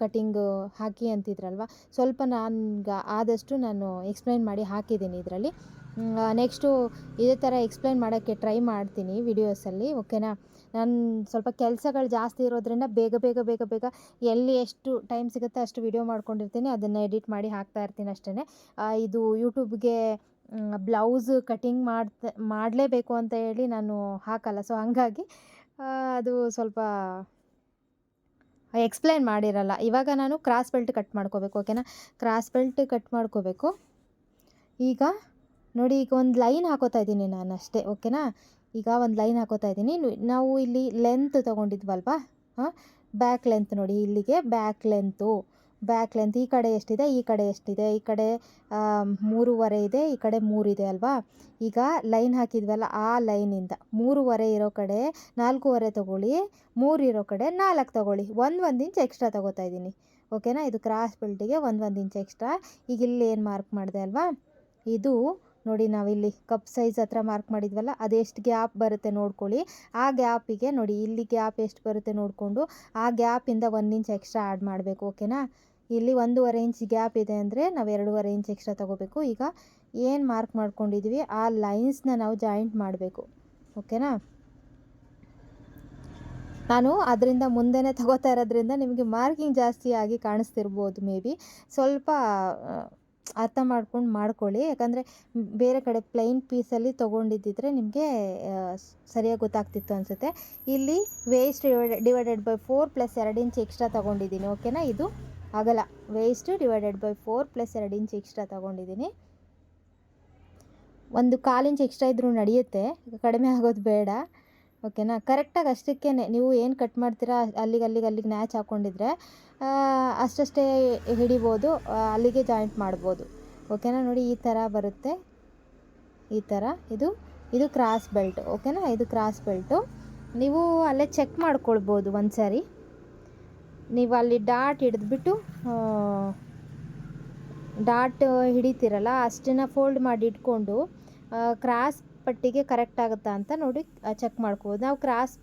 ಕಟಿಂಗು ಹಾಕಿ ಅಂತಿದ್ರಲ್ವ? ಸ್ವಲ್ಪ ನನ್ಗೆ ಆದಷ್ಟು ನಾನು ಎಕ್ಸ್ಪ್ಲೈನ್ ಮಾಡಿ ಹಾಕಿದ್ದೀನಿ ಇದರಲ್ಲಿ. ನೆಕ್ಸ್ಟು ಇದೇ ಥರ ಎಕ್ಸ್ಪ್ಲೈನ್ ಮಾಡೋಕ್ಕೆ ಟ್ರೈ ಮಾಡ್ತೀನಿ ವಿಡಿಯೋಸಲ್ಲಿ, ಓಕೆನಾ? ನಾನು ಸ್ವಲ್ಪ ಕೆಲಸಗಳು ಜಾಸ್ತಿ ಇರೋದ್ರಿಂದ ಬೇಗ ಬೇಗ ಬೇಗ ಬೇಗ ಎಲ್ಲಿ ಎಷ್ಟು ಟೈಮ್ ಸಿಗುತ್ತೆ ಅಷ್ಟು ವಿಡಿಯೋ ಮಾಡ್ಕೊಂಡಿರ್ತೀನಿ, ಅದನ್ನು ಎಡಿಟ್ ಮಾಡಿ ಹಾಕ್ತಾ ಇರ್ತೀನಿ ಅಷ್ಟೇ ಇದು ಯೂಟ್ಯೂಬ್ಗೆ ಬ್ಲೌಸ್ ಕಟಿಂಗ್ ಮಾಡ್ತಾ, ಮಾಡಲೇಬೇಕು ಅಂತ ಹೇಳಿ ನಾನು ಹಾಕಲ್ಲ. ಸೊ ಹಂಗಾಗಿ ಅದು ಸ್ವಲ್ಪ ಎಕ್ಸ್ಪ್ಲೇನ್ ಮಾಡಿರಲ್ಲ. ಇವಾಗ ನಾನು ಕ್ರಾಸ್ ಬೆಲ್ಟ್ ಕಟ್ ಮಾಡ್ಕೋಬೇಕು ಓಕೆನಾ ಕ್ರಾಸ್ ಬೆಲ್ಟ್ ಕಟ್ ಮಾಡ್ಕೋಬೇಕು. ಈಗ ನೋಡಿ, ಈಗ ಒಂದು ಲೈನ್ ಹಾಕೋತಾ ಇದ್ದೀನಿ ನಾನು ಅಷ್ಟೇ ಓಕೆನಾ ಈಗ ಒಂದು ಲೈನ್ ಹಾಕೋತಾ ಇದ್ದೀನಿ. ನಾವು ಇಲ್ಲಿ ಲೆಂತ್ ತೊಗೊಂಡಿದ್ವಲ್ವಾ? ಹಾಂ? ಬ್ಯಾಕ್ ಲೆಂತ್ ನೋಡಿ, ಇಲ್ಲಿಗೆ ಬ್ಯಾಕ್ ಲೆಂತು ಬ್ಯಾಕ್ ಲೆಂತ್ ಈ ಕಡೆ ಎಷ್ಟಿದೆ, ಈ ಕಡೆ ಎಷ್ಟಿದೆ, ಈ ಕಡೆ ಮೂರುವರೆ ಇದೆ, ಈ ಕಡೆ ಮೂರಿದೆ ಅಲ್ವಾ? ಈಗ ಲೈನ್ ಹಾಕಿದ್ವಲ್ಲ ಆ ಲೈನಿಂದ ಮೂರುವರೆ ಇರೋ ಕಡೆ ನಾಲ್ಕೂವರೆ ತೊಗೊಳ್ಳಿ ಇರೋ ಕಡೆ ನಾಲ್ಕು ತೊಗೊಳ್ಳಿ, ಒಂದು ಒಂದು ಇಂಚ್ ಎಕ್ಸ್ಟ್ರಾ ತೊಗೋತಾ ಇದ್ದೀನಿ. ಓಕೆನಾ ಇದು ಕ್ರಾಸ್ ಬೆಲ್ಟಿಗೆ ಒಂದು ಒಂದು ಇಂಚ್ ಎಕ್ಸ್ಟ್ರಾ ಈಗ ಇಲ್ಲಿ ಏನು ಮಾರ್ಕ್ ಮಾಡಿದೆ ಅಲ್ವಾ? ಇದು ನೋಡಿ ನಾವಿಲ್ಲಿ ಕಪ್ ಸೈಜ್ ಹತ್ರ ಮಾರ್ಕ್ ಮಾಡಿದ್ವಲ್ಲ, ಅದೆಷ್ಟು ಗ್ಯಾಪ್ ಬರುತ್ತೆ ನೋಡ್ಕೊಳ್ಳಿ. ಆ ಗ್ಯಾಪಿಗೆ ನೋಡಿ, ಇಲ್ಲಿ ಗ್ಯಾಪ್ ಎಷ್ಟು ಬರುತ್ತೆ ನೋಡಿಕೊಂಡು, ಆ ಗ್ಯಾಪಿಂದ ಒಂದು ಇಂಚ್ ಎಕ್ಸ್ಟ್ರಾ ಆ್ಯಡ್ ಮಾಡಬೇಕು ಓಕೆನಾ ಇಲ್ಲಿ ಒಂದೂವರೆ ಇಂಚ್ ಗ್ಯಾಪ್ ಇದೆ ಅಂದರೆ ನಾವು ಎರಡೂವರೆ ಇಂಚ್ ಎಕ್ಸ್ಟ್ರಾ ತಗೋಬೇಕು. ಈಗ ಏನು ಮಾರ್ಕ್ ಮಾಡ್ಕೊಂಡಿದ್ವಿ? ಆ ಲೈನ್ಸ್ನ ನಾವು ಜಾಯಿಂಟ್ ಮಾಡಬೇಕು. ಓಕೆನಾ ನಾನು ಅದರಿಂದ ಮುಂದೆನೇ ತಗೋತಾ ಇರೋದ್ರಿಂದ ನಿಮಗೆ ಮಾರ್ಕಿಂಗ್ ಜಾಸ್ತಿ ಆಗಿ ಕಾಣಿಸ್ತಿರ್ಬೋದು ಮೇ ಬಿ ಸ್ವಲ್ಪ ಅರ್ಥ ಮಾಡ್ಕೊಂಡು ಮಾಡ್ಕೊಳ್ಳಿ. ಯಾಕಂದರೆ ಬೇರೆ ಕಡೆ ಪ್ಲೈನ್ ಪೀಸಲ್ಲಿ ತೊಗೊಂಡಿದ್ದಿದ್ರೆ ನಿಮಗೆ ಸರಿಯಾಗಿ ಗೊತ್ತಾಗ್ತಿತ್ತು ಅನಿಸುತ್ತೆ. ಇಲ್ಲಿ waist divided by four plus ಎರಡು ಇಂಚ್ ಎಕ್ಸ್ಟ್ರಾ ತೊಗೊಂಡಿದ್ದೀನಿ. ಓಕೆನಾ ಇದು ಆಗಲ್ಲ. Waist divided by four plus ಎರಡು ಇಂಚ್ ಎಕ್ಸ್ಟ್ರಾ ತೊಗೊಂಡಿದ್ದೀನಿ. ಒಂದು ಕಾಲು ಇಂಚ್ ಎಕ್ಸ್ಟ್ರಾ ಇದ್ದರೂ ನಡೆಯುತ್ತೆ. ಕಡಿಮೆ ಆಗೋದು ಬೇಡ. ಓಕೆನಾ ಕರೆಕ್ಟಾಗಿ ಅಷ್ಟಕ್ಕೇ ನೀವು ಏನು ಕಟ್ ಮಾಡ್ತೀರಾ? ಅಲ್ಲಿಗೆ ಅಲ್ಲಿಗೆ ಅಲ್ಲಿಗೆ ನ್ಯಾಚ್ ಹಾಕ್ಕೊಂಡಿದ್ರೆ ಅಷ್ಟಷ್ಟೇ ಹಿಡಿಬೋದು. ಅಲ್ಲಿಗೆ ಜಾಯಿಂಟ್ ಮಾಡ್ಬೋದು. ಓಕೆನಾ ನೋಡಿ ಈ ಥರ ಬರುತ್ತೆ. ಈ ಥರ ಇದು ಇದು ಕ್ರಾಸ್ ಬೆಲ್ಟ್ ಓಕೆನಾ ಇದು ಕ್ರಾಸ್ ಬೆಲ್ಟು ನೀವು ಅಲ್ಲೇ ಚೆಕ್ ಮಾಡ್ಕೊಳ್ಬೋದು ಒಂದು ಸಾರಿ ನೀವು ಅಲ್ಲಿ ಡಾಟ್ ಹಿಡಿದ್ಬಿಟ್ಟು ಡಾಟ್ ಹಿಡಿತೀರಲ್ಲ, ಅಷ್ಟನ್ನು ಫೋಲ್ಡ್ ಮಾಡಿ ಇಟ್ಕೊಂಡು ಕ್ರಾಸ್ ಪಟ್ಟಿಗೆ ಕರೆಕ್ಟ್ ಆಗುತ್ತಾ ಅಂತ ನೋಡಿ ಚೆಕ್ ಮಾಡ್ಕೋಬೋದು. ನಾವು ಕ್ರಾಸ್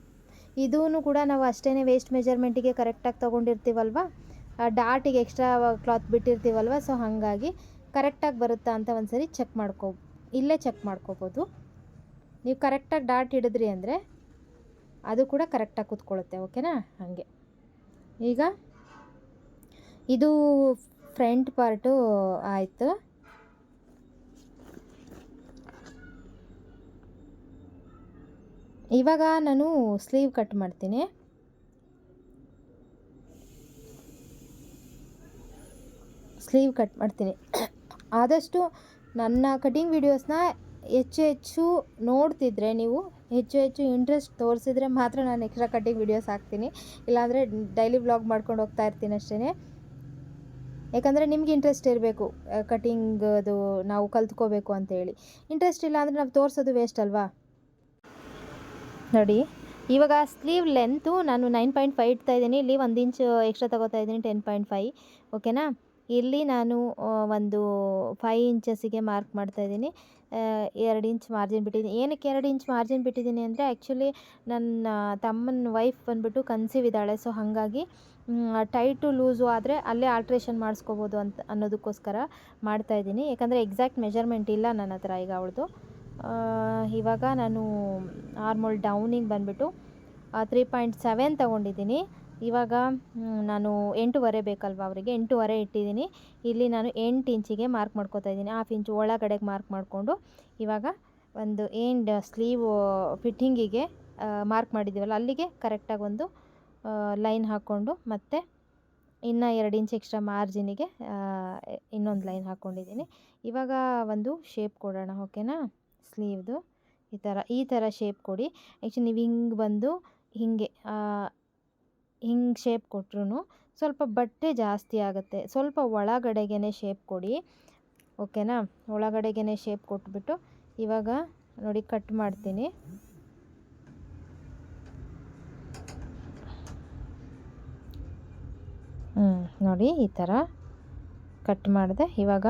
ಇದೂ ಕೂಡ ನಾವು ಅಷ್ಟೇ ವೇಸ್ಟ್ ಮೆಜರ್ಮೆಂಟಿಗೆ ಕರೆಕ್ಟಾಗಿ ತೊಗೊಂಡಿರ್ತೀವಲ್ವ? ಡಾಟಿಗೆ ಎಕ್ಸ್ಟ್ರಾ ಕ್ಲಾತ್ ಬಿಟ್ಟಿರ್ತೀವಲ್ವ? ಸೊ, ಹಾಗಾಗಿ ಕರೆಕ್ಟಾಗಿ ಬರುತ್ತಾ ಅಂತ ಒಂದ್ಸರಿ ಚೆಕ್ ಮಾಡ್ಕೋ, ಇಲ್ಲೇ ಚೆಕ್ ಮಾಡ್ಕೋಬೋದು. ನೀವು ಕರೆಕ್ಟಾಗಿ ಡಾಟ್ ಹಿಡಿದ್ರಿ ಅಂದರೆ, ಅದು ಕೂಡ ಕರೆಕ್ಟಾಗಿ ಕೂತ್ಕೊಳ್ಳುತ್ತೆ, ಓಕೆನಾ? ಹಾಗೆ. ಈಗ ಇದು ಫ್ರಂಟ್ ಪಾರ್ಟು ಆಯಿತು. ಇವಾಗ ನಾನು ಸ್ಲೀವ್ ಕಟ್ ಮಾಡ್ತೀನಿ. ಸ್ಲೀವ್ ಕಟ್ ಮಾಡ್ತೀನಿ. ಆದಷ್ಟು ನನ್ನ ಕಟಿಂಗ್ ವೀಡಿಯೋಸ್ನ ಹೆಚ್ಚು ಹೆಚ್ಚು ನೋಡ್ತಿದ್ರೆ ನೀವು, ಹೆಚ್ಚು ಹೆಚ್ಚು ಇಂಟ್ರೆಸ್ಟ್ ತೋರಿಸಿದ್ರೆ ಮಾತ್ರ ನಾನು ಎಕ್ಸ್ಟ್ರಾ ಕಟಿಂಗ್ ವೀಡಿಯೋಸ್ ಹಾಕ್ತೀನಿ. ಇಲ್ಲಾಂದರೆ ಡೈಲಿ ಬ್ಲಾಗ್ ಮಾಡ್ಕೊಂಡು ಹೋಗ್ತಾ ಇರ್ತೀನಿ ಅಷ್ಟೇ ಯಾಕಂದರೆ ನಿಮ್ಗೆ ಇಂಟ್ರೆಸ್ಟ್ ಇರಬೇಕು ಕಟಿಂಗ್ ಅದು ನಾವು ಕಲ್ತ್ಕೋಬೇಕು ಅಂತೇಳಿ ಇಂಟ್ರೆಸ್ಟ್ ಇಲ್ಲ ಅಂದರೆ ನಾವು ತೋರಿಸೋದು ವೇಸ್ಟ್ ಅಲ್ವಾ? ನೋಡಿ, ಇವಾಗ ಸ್ಲೀವ್ ಲೆಂತು ನಾನು ನೈನ್ ಪಾಯಿಂಟ್ ಫೈವ್ ಇಡ್ತಾ ಇದ್ದೀನಿ. ಇಲ್ಲಿ ಒಂದು ಇಂಚ್ ಎಕ್ಸ್ಟ್ರಾ ತಗೋತಾ ಇದ್ದೀನಿ ಟೆನ್ ಪಾಯಿಂಟ್ ಫೈ ಓಕೆನಾ ಇಲ್ಲಿ ನಾನು ಒಂದು ಫೈ ಇಂಚಸ್ಸಿಗೆ ಮಾರ್ಕ್ ಮಾಡ್ತಾ ಇದ್ದೀನಿ. ಎರಡು ಇಂಚ್ ಮಾರ್ಜಿನ್ ಬಿಟ್ಟಿದ್ದೀನಿ. ಏನಕ್ಕೆ ಎರಡು ಇಂಚ್ ಮಾರ್ಜಿನ್ ಬಿಟ್ಟಿದ್ದೀನಿ ಅಂದರೆ ಆ್ಯಕ್ಚುಲಿ ನನ್ನ ತಮ್ಮನ ವೈಫ್ ಬಂದುಬಿಟ್ಟು ಕನ್ಸೀವ್ ಇದ್ದಾಳೆ. ಸೊ, ಹಾಗಾಗಿ ಟೈಟು ಲೂಸು ಆದರೆ ಅಲ್ಲೇ ಆಲ್ಟ್ರೇಷನ್ ಮಾಡಿಸ್ಕೋಬೋದು ಅಂತ ಅನ್ನೋದಕ್ಕೋಸ್ಕರ ಮಾಡ್ತಾಯಿದ್ದೀನಿ ಯಾಕಂದರೆ ಎಕ್ಸಾಕ್ಟ್ ಮೆಜರ್ಮೆಂಟ್ ಇಲ್ಲ ನನ್ನ ಹತ್ರ ಈಗ ಅವಳದು. ಇವಾಗ ನಾನು ಆರ್ಮೋಲ್ ಡೌನಿಗೆ ಬಂದುಬಿಟ್ಟು ತ್ರೀ ಪಾಯಿಂಟ್ ಸೆವೆನ್ ತೊಗೊಂಡಿದ್ದೀನಿ. ಇವಾಗ ನಾನು ಎಂಟೂವರೆ ಬೇಕಲ್ವ ಅವರಿಗೆ? ಎಂಟೂವರೆ ಇಟ್ಟಿದ್ದೀನಿ. ಇಲ್ಲಿ ನಾನು ಎಂಟು ಇಂಚಿಗೆ ಮಾರ್ಕ್ ಮಾಡ್ಕೊತಾ ಇದ್ದೀನಿ. ಹಾಫ್ ಇಂಚು ಒಳಗಡೆಗೆ ಮಾರ್ಕ್ ಮಾಡಿಕೊಂಡು ಇವಾಗ ಒಂದು ಏನು ಸ್ಲೀವ್ ಫಿಟ್ಟಿಂಗಿಗೆ ಮಾರ್ಕ್ ಮಾಡಿದ್ದೀವಲ್ಲ, ಅಲ್ಲಿಗೆ ಕರೆಕ್ಟಾಗಿ ಒಂದು ಲೈನ್ ಹಾಕ್ಕೊಂಡು ಮತ್ತು ಇನ್ನು ಎರಡು ಇಂಚ್ ಎಕ್ಸ್ಟ್ರಾ ಮಾರ್ಜಿನಿಗೆ ಇನ್ನೊಂದು ಲೈನ್ ಹಾಕ್ಕೊಂಡಿದ್ದೀನಿ ಇವಾಗ ಒಂದು ಶೇಪ್ ಕೊಡೋಣ ಓಕೆನಾ ಸ್ಲೀವ್ದು ಈ ಥರ ಈ ಥರ ಶೇಪ್ ಕೊಡಿ. ಆ್ಯಕ್ಚುಲಿ ನೀವು ಹಿಂಗೆ ಬಂದು ಹೀಗೆ ಹಿಂಗೆ ಶೇಪ್ ಕೊಟ್ರೂ ಸ್ವಲ್ಪ ಬಟ್ಟೆ ಜಾಸ್ತಿ ಆಗುತ್ತೆ. ಸ್ವಲ್ಪ ಒಳಗಡೆಗೆ ಶೇಪ್ ಕೊಡಿ. ಓಕೆನಾ ಒಳಗಡೆಗೆ ಶೇಪ್ ಕೊಟ್ಬಿಟ್ಟು ಇವಾಗ ನೋಡಿ ಕಟ್ ಮಾಡ್ತೀನಿ. ಹ್ಞೂ ನೋಡಿ ಈ ಥರ ಕಟ್ ಮಾಡಿದೆ. ಇವಾಗ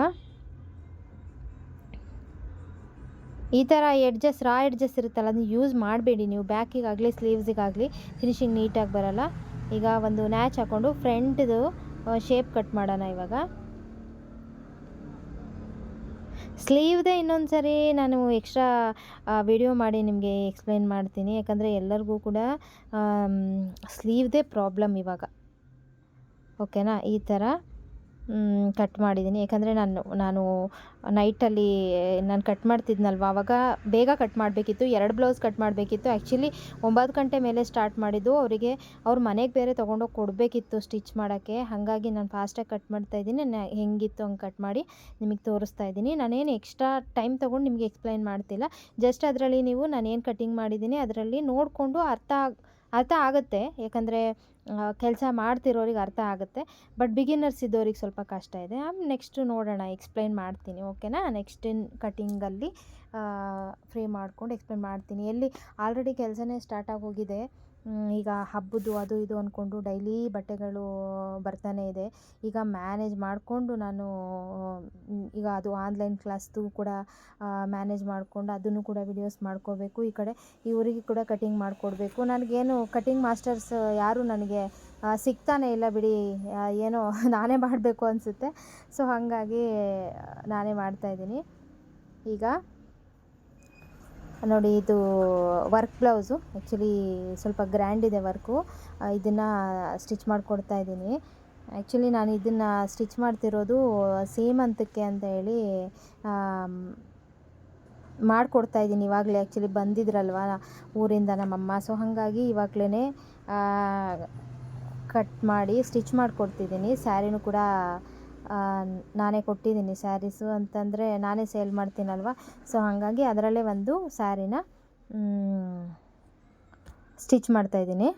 ಈ ಥರ ಎಡ್ಜಸ್ ರಾ ಎಡ್ಜಸ್ ಇರುತ್ತಲ್ಲ ಅದನ್ನ ಯೂಸ್ ಮಾಡಬೇಡಿ ನೀವು. ಬ್ಯಾಕಿಗಾಗಲಿ ಸ್ಲೀವ್ಸಿಗಾಗಲಿ ಫಿನಿಶಿಂಗ್ ನೀಟಾಗಿ ಬರಲ್ಲ. ಈಗ ಒಂದು ನ್ಯಾಚ್ ಹಾಕ್ಕೊಂಡು ಫ್ರಂಟ್ದು ಶೇಪ್ ಕಟ್ ಮಾಡೋಣ ಇವಾಗ. ಸ್ಲೀವ್ದೆ ಇನ್ನೊಂದು ಸರಿ ನಾನು ಎಕ್ಸ್ಟ್ರಾ ವಿಡಿಯೋ ಮಾಡಿ ನಿಮಗೆ ಎಕ್ಸ್ಪ್ಲೈನ್ ಮಾಡ್ತೀನಿ. ಯಾಕಂದರೆ ಎಲ್ಲರಿಗೂ ಕೂಡ ಸ್ಲೀವ್ದೇ ಪ್ರಾಬ್ಲಮ್ ಇವಾಗ. ಓಕೆನಾ ಈ ಥರ ಕಟ್ ಮಾಡಿದ್ದೀನಿ ಯಾಕಂದರೆ ನಾನು ನಾನು ನೈಟಲ್ಲಿ ನಾನು ಕಟ್ ಮಾಡ್ತಿದ್ನಲ್ವ? ಆವಾಗ ಬೇಗ ಕಟ್ ಮಾಡಬೇಕಿತ್ತು. ಎರಡು ಬ್ಲೌಸ್ ಕಟ್ ಮಾಡಬೇಕಿತ್ತು. ಆ್ಯಕ್ಚುಲಿ ಒಂಬತ್ತು ಗಂಟೆ ಮೇಲೆ ಸ್ಟಾರ್ಟ್ ಮಾಡಿದ್ದು. ಅವರಿಗೆ, ಅವ್ರ ಮನೆಗೆ ಬೇರೆ ತೊಗೊಂಡೋಗಿ ಕೊಡಬೇಕಿತ್ತು ಸ್ಟಿಚ್ ಮಾಡೋಕ್ಕೆ. ಹಾಗಾಗಿ ನಾನು ಫಾಸ್ಟಾಗಿ ಕಟ್ ಮಾಡ್ತಾ ಇದ್ದೀನಿ. ನಾನು ಹೆಂಗಿತ್ತು ಹಂಗೆ ಕಟ್ ಮಾಡಿ ನಿಮಗೆ ತೋರಿಸ್ತಾ ಇದ್ದೀನಿ. ನಾನೇನು ಎಕ್ಸ್ಟ್ರಾ ಟೈಮ್ ತೊಗೊಂಡು ನಿಮಗೆ ಎಕ್ಸ್ಪ್ಲೈನ್ ಮಾಡ್ತಿಲ್ಲ. ಜಸ್ಟ್ ಅದರಲ್ಲಿ ನೀವು ನಾನೇನು ಕಟಿಂಗ್ ಮಾಡಿದ್ದೀನಿ ಅದರಲ್ಲಿ ನೋಡಿಕೊಂಡು ಅರ್ಥ ಅರ್ಥ ಆಗುತ್ತೆ. ಯಾಕಂದರೆ ಕೆಲಸ ಮಾಡ್ತಿರೋರಿಗೆ ಅರ್ಥ ಆಗುತ್ತೆ. ಬಟ್ ಬಿಗಿನರ್ಸ್ ಇದ್ದವ್ರಿಗೆ ಸ್ವಲ್ಪ ಕಷ್ಟ ಇದೆ. ನೆಕ್ಸ್ಟು ನೋಡೋಣ ಎಕ್ಸ್ಪ್ಲೈನ್ ಮಾಡ್ತೀನಿ ಓಕೆನಾ ನೆಕ್ಸ್ಟ್ ಇನ್ ಕಟಿಂಗಲ್ಲಿ ಫ್ರೀ ಮಾಡ್ಕೊಂಡು ಎಕ್ಸ್ಪ್ಲೈನ್ ಮಾಡ್ತೀನಿ. ಎಲ್ಲಿ ಆಲ್ರೆಡಿ ಕೆಲಸನೇ ಸ್ಟಾರ್ಟ್ ಆಗೋಗಿದೆ ಈಗ ಹಬ್ಬದ್ದು ಅದು ಇದು ಅಂದ್ಕೊಂಡು ಡೈಲಿ ಬಟ್ಟೆಗಳು ಬರ್ತಾನೆ ಇದೆ. ಈಗ ಮ್ಯಾನೇಜ್ ಮಾಡಿಕೊಂಡು ನಾನು ಈಗ ಅದು ಆನ್ಲೈನ್ ಕ್ಲಾಸ್ದು ಕೂಡ ಮ್ಯಾನೇಜ್ ಮಾಡಿಕೊಂಡು ಅದನ್ನು ಕೂಡ ವಿಡಿಯೋಸ್ ಮಾಡ್ಕೋಬೇಕು. ಈ ಕಡೆ ಇವರಿಗೆ ಕೂಡ ಕಟಿಂಗ್ ಮಾಡಿಕೊಡ್ಬೇಕು. ನನಗೇನು ಕಟಿಂಗ್ ಮಾಸ್ಟರ್ಸ್ ಯಾರು ನನಗೆ ಸಿಗ್ತಾನೆ ಇಲ್ಲ ಬಿಡಿ. ಏನೋ ನಾನೇ ಮಾಡಬೇಕು ಅನಿಸುತ್ತೆ. ಸೊ ಹಾಗಾಗಿ ನಾನೇ ಮಾಡ್ತಾಯಿದ್ದೀನಿ ಈಗ ನೋಡಿ, ಇದು ವರ್ಕ್ ಬ್ಲೌಸು. ಆ್ಯಕ್ಚುಲಿ ಸ್ವಲ್ಪ ಗ್ರ್ಯಾಂಡ್ ಇದೆ ವರ್ಕು. ಇದನ್ನು ಸ್ಟಿಚ್ ಮಾಡಿಕೊಡ್ತಾ ಇದ್ದೀನಿ. ಆ್ಯಕ್ಚುಲಿ ನಾನು ಇದನ್ನು ಸ್ಟಿಚ್ ಮಾಡ್ತಿರೋದು ಸೇಮ್ ಸೀಮಂತಕ್ಕೆ ಅಂತ ಹೇಳಿ ಮಾಡಿಕೊಡ್ತಾ ಇದ್ದೀನಿ. ಇವಾಗಲೇ ಆ್ಯಕ್ಚುಲಿ ಬಂದಿದ್ರಲ್ವ ಊರಿಂದ ನಮ್ಮಮ್ಮ. ಸೊ ಹಾಗಾಗಿ ಇವಾಗಲೇ ಕಟ್ ಮಾಡಿ ಸ್ಟಿಚ್ ಮಾಡಿಕೊಡ್ತಿದ್ದೀನಿ. ಸ್ಯಾರಿನೂ ಕೂಡ ನಾನೇ ಕೊಟ್ಟಿದ್ದೀನಿ ಸ್ಯಾರೀಸು ಅಂತಂದರೆ ನಾನೇ ಸೇಲ್ ಮಾಡ್ತೀನಲ್ವ? ಸೊ ಹಾಗಾಗಿ ಅದರಲ್ಲೇ ಒಂದು ಸ್ಯಾರಿನ ಸ್ಟಿಚ್ ಮಾಡ್ತಾಯಿದ್ದೀನಿ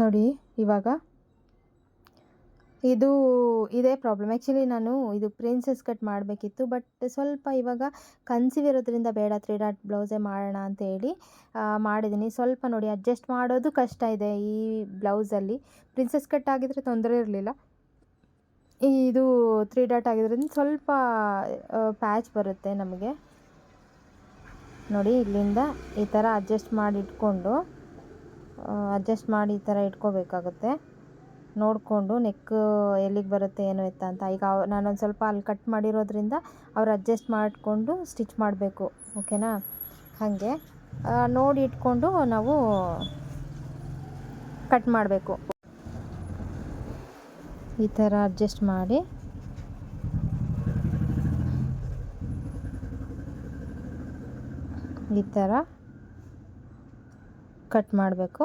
ನೋಡಿ, ಇವಾಗ ಇದು ಇದೇ ಪ್ರಾಬ್ಲಮ್ ಆ್ಯಕ್ಚುಲಿ ನಾನು ಇದು ಪ್ರಿನ್ಸಸ್ ಕಟ್ ಮಾಡಬೇಕಿತ್ತು ಬಟ್ ಸ್ವಲ್ಪ ಇವಾಗ ಕನ್ಸೀವ್ ಇರೋದ್ರಿಂದ ಬೇಡ ತ್ರೀ ಡಾಟ್ ಬ್ಲೌಸೇ ಮಾಡೋಣ ಅಂತ ಹೇಳಿ ಮಾಡಿದ್ದೀನಿ ಸ್ವಲ್ಪ ನೋಡಿ ಅಡ್ಜಸ್ಟ್ ಮಾಡೋದು ಕಷ್ಟ ಇದೆ ಈ ಬ್ಲೌಸಲ್ಲಿ ಪ್ರಿನ್ಸಸ್ ಕಟ್ ಆಗಿದ್ರೆ ತೊಂದರೆ ಇರಲಿಲ್ಲ. ಇದು ತ್ರೀ ಡಾಟ್ ಆಗಿದ್ರಿಂದ ಸ್ವಲ್ಪ ಪ್ಯಾಚ್ ಬರುತ್ತೆ ನಮಗೆ. ನೋಡಿ, ಇಲ್ಲಿಂದ ಈ ಥರ ಅಡ್ಜಸ್ಟ್ ಮಾಡಿ ಇಟ್ಕೊಂಡು ಅಡ್ಜಸ್ಟ್ ಮಾಡಿ ಈ ಥರ ಇಟ್ಕೋಬೇಕಾಗುತ್ತೆ. ನೋಡಿಕೊಂಡು ನೆಕ್ ಎಲ್ಲಿಗೆ ಬರುತ್ತೆ, ಏನು ಎತ್ತ ಅಂತ. ಈಗ ನಾನು ನಾನೊಂದು ಸ್ವಲ್ಪ ಅಲ್ಲಿ ಕಟ್ ಮಾಡಿರೋದ್ರಿಂದ ಅವ್ರು ಅಡ್ಜಸ್ಟ್ ಮಾಡಿಕೊಂಡು ಸ್ಟಿಚ್ ಮಾಡಬೇಕು, ಓಕೆನಾ? ಹಾಗೆ. ನೋಡಿ ಇಟ್ಕೊಂಡು ನಾವು ಕಟ್ ಮಾಡಬೇಕು. ಈ ಥರ ಅಡ್ಜಸ್ಟ್ ಮಾಡಿ. ಈ ಥರ ಕಟ್ ಮಾಡಬೇಕು.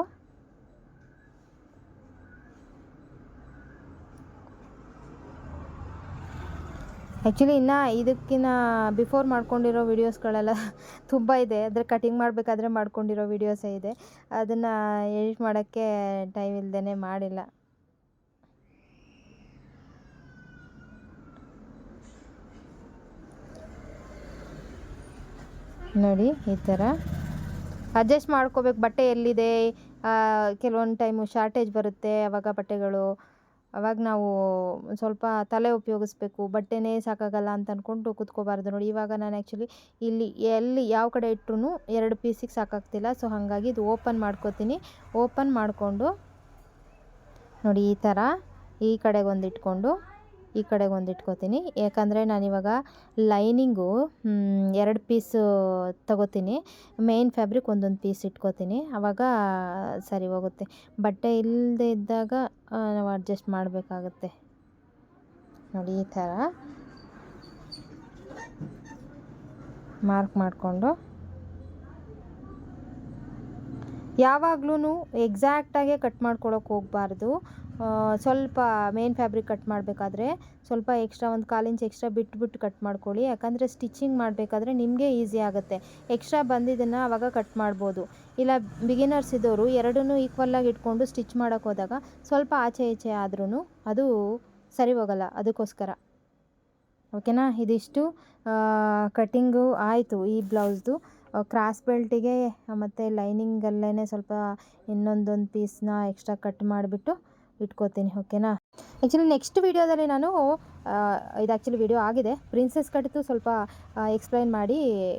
ಆ್ಯಕ್ಚುಲಿ ಇನ್ನು ಇದಕ್ಕಿನ್ನ ಬಿಫೋರ್ ಮಾಡ್ಕೊಂಡಿರೋ ವೀಡಿಯೋಸ್ಗಳೆಲ್ಲ ತುಂಬ ಇದೆ. ಅದ್ರ ಕಟಿಂಗ್ ಮಾಡಬೇಕಾದ್ರೆ ಮಾಡ್ಕೊಂಡಿರೋ ವೀಡಿಯೋಸೇ ಇದೆ. ಅದನ್ನು ಎಡಿಟ್ ಮಾಡೋಕ್ಕೆ ಟೈಮ್ ಇಲ್ಲದೇ ಮಾಡಿಲ್ಲ. ನೋಡಿ, ಈ ಥರ ಅಡ್ಜಸ್ಟ್ ಮಾಡ್ಕೋಬೇಕು. ಬಟ್ಟೆ ಎಲ್ಲಿದೆ? ಕೆಲವೊಂದು ಟೈಮು ಶಾರ್ಟೇಜ್ ಬರುತ್ತೆ ಅವಾಗ ಬಟ್ಟೆಗಳು. ಅವಾಗ ನಾವು ಸ್ವಲ್ಪ ತಲೆ ಉಪಯೋಗಿಸ್ಬೇಕು, ಬಟ್ಟೆನೇ ಸಾಕಾಗಲ್ಲ ಅಂತ ಅಂದ್ಕೊಂಡು ಕುತ್ಕೋಬಾರ್ದು ನೋಡಿ. ಇವಾಗ ನಾನು ಆ್ಯಕ್ಚುಲಿ ಇಲ್ಲಿ ಎಲ್ಲಿ ಯಾವ ಕಡೆ ಇಟ್ಟರು ಎರಡು ಪೀಸಿಗೆ ಸಾಕಾಗ್ತಿಲ್ಲ. ಸೊ ಹಾಗಾಗಿ ಇದು ಓಪನ್ ಮಾಡ್ಕೋತೀನಿ. ಓಪನ್ ಮಾಡಿಕೊಂಡು ನೋಡಿ ಈ ಥರ ಈ ಕಡೆಗೆ ಒಂದು ಇಟ್ಕೊಂಡು ಈ ಕಡೆಗೆ ಒಂದು ಇಟ್ಕೋತೀನಿ. ಯಾಕಂದರೆ ನಾನಿವಾಗ ಲೈನಿಂಗು ಎರಡು ಪೀಸು ತಗೋತೀನಿ. ಮೇಯ್ನ್ ಫ್ಯಾಬ್ರಿಕ್ ಒಂದೊಂದು ಪೀಸ್ ಇಟ್ಕೋತೀನಿ. ಆವಾಗ ಸರಿ ಹೋಗುತ್ತೆ. ಬಟ್ಟೆ ಇಲ್ಲದೆ ಇದ್ದಾಗ ನಾವು ಅಡ್ಜಸ್ಟ್ ಮಾಡಬೇಕಾಗುತ್ತೆ. ನೋಡಿ, ಈ ಥರ. ಮಾರ್ಕ್ ಮಾಡಿಕೊಂಡು. ಯಾವಾಗ್ಲೂ ಎಕ್ಸಾಕ್ಟಾಗೆ ಕಟ್ ಮಾಡ್ಕೊಳಕ್ಕೆ ಹೋಗಬಾರ್ದು. ಸ್ವಲ್ಪ ಮೇನ್ ಫ್ಯಾಬ್ರಿಕ್ ಕಟ್ ಮಾಡಬೇಕಾದ್ರೆ ಸ್ವಲ್ಪ ಎಕ್ಸ್ಟ್ರಾ ಒಂದು ಕಾಲಿಂಚ್ ಎಕ್ಸ್ಟ್ರಾ ಬಿಟ್ಬಿಟ್ಟು ಕಟ್ ಮಾಡ್ಕೊಳ್ಳಿ. ಯಾಕಂದರೆ ಸ್ಟಿಚಿಂಗ್ ಮಾಡಬೇಕಾದ್ರೆ ನಿಮಗೆ ಈಸಿ ಆಗುತ್ತೆ. ಎಕ್ಸ್ಟ್ರಾ ಬಂದಿದ್ದನ್ನು ಆವಾಗ ಕಟ್ ಮಾಡ್ಬೋದು. ಇಲ್ಲ ಬಿಗಿನರ್ಸ್ ಇದ್ದವರು ಎರಡನ್ನೂ ಈಕ್ವಲ್ಲಾಗಿ ಇಟ್ಕೊಂಡು ಸ್ಟಿಚ್ ಮಾಡೋಕ್ಕೆ ಹೋದಾಗ ಸ್ವಲ್ಪ ಆಚೆ ಈಚೆ ಆದ್ರೂ ಅದು ಸರಿ ಹೋಗಲ್ಲ. ಅದಕ್ಕೋಸ್ಕರ. ಓಕೆನಾ ಇದಿಷ್ಟು. ಕಟ್ಟಿಂಗು ಆಯಿತು ಈ ಬ್ಲೌಸ್ದು ಕ್ರಾಸ್ ಬೆಲ್ಟಿಗೆ ಮತ್ತು ಲೈನಿಂಗಲ್ಲೇ ಸ್ವಲ್ಪ ಇನ್ನೊಂದೊಂದು ಪೀಸ್ನ ಎಕ್ಸ್ಟ್ರಾ ಕಟ್ ಮಾಡಿಬಿಟ್ಟು ಇಟ್ಕೋತೀನಿ ಓಕೆನಾ ಆ್ಯಕ್ಚುಲಿ ನೆಕ್ಸ್ಟ್ ವೀಡಿಯೋದಲ್ಲಿ ನಾನು ಇದು ಆ್ಯಕ್ಚುಲಿ ವಿಡಿಯೋ ಆಗಿದೆ. ಪ್ರಿನ್ಸೆಸ್ ಕಟ್ತು ಸ್ವಲ್ಪ ಎಕ್ಸ್ಪ್ಲೈನ್ ಮಾಡಿ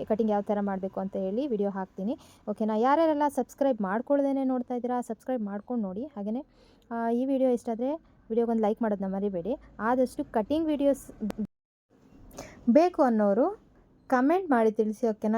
ಕಟಿಂಗ್ ಯಾವ ಥರ ಮಾಡಬೇಕು ಅಂತ ಹೇಳಿ ವಿಡಿಯೋ ಹಾಕ್ತೀನಿ. ಓಕೆನಾ ಯಾರ್ಯಾರೆಲ್ಲ ಸಬ್ಸ್ಕ್ರೈಬ್ ಮಾಡ್ಕೊಳ್ದೇ ನೋಡ್ತಾ ಇದ್ದೀರಾ ಸಬ್ಸ್ಕ್ರೈಬ್ ಮಾಡ್ಕೊಂಡು ನೋಡಿ. ಹಾಗೆಯೇ ಈ ವಿಡಿಯೋ ಇಷ್ಟ ಆದರೆ ವಿಡಿಯೋಗೊಂದು ಲೈಕ್ ಮಾಡೋದನ್ನ ಮರಿಬೇಡಿ. ಆದಷ್ಟು ಕಟಿಂಗ್ ವಿಡಿಯೋಸ್ ಬೇಕು ಅನ್ನೋರು ಕಮೆಂಟ್ ಮಾಡಿ ತಿಳಿಸಿ ಓಕೆನಾ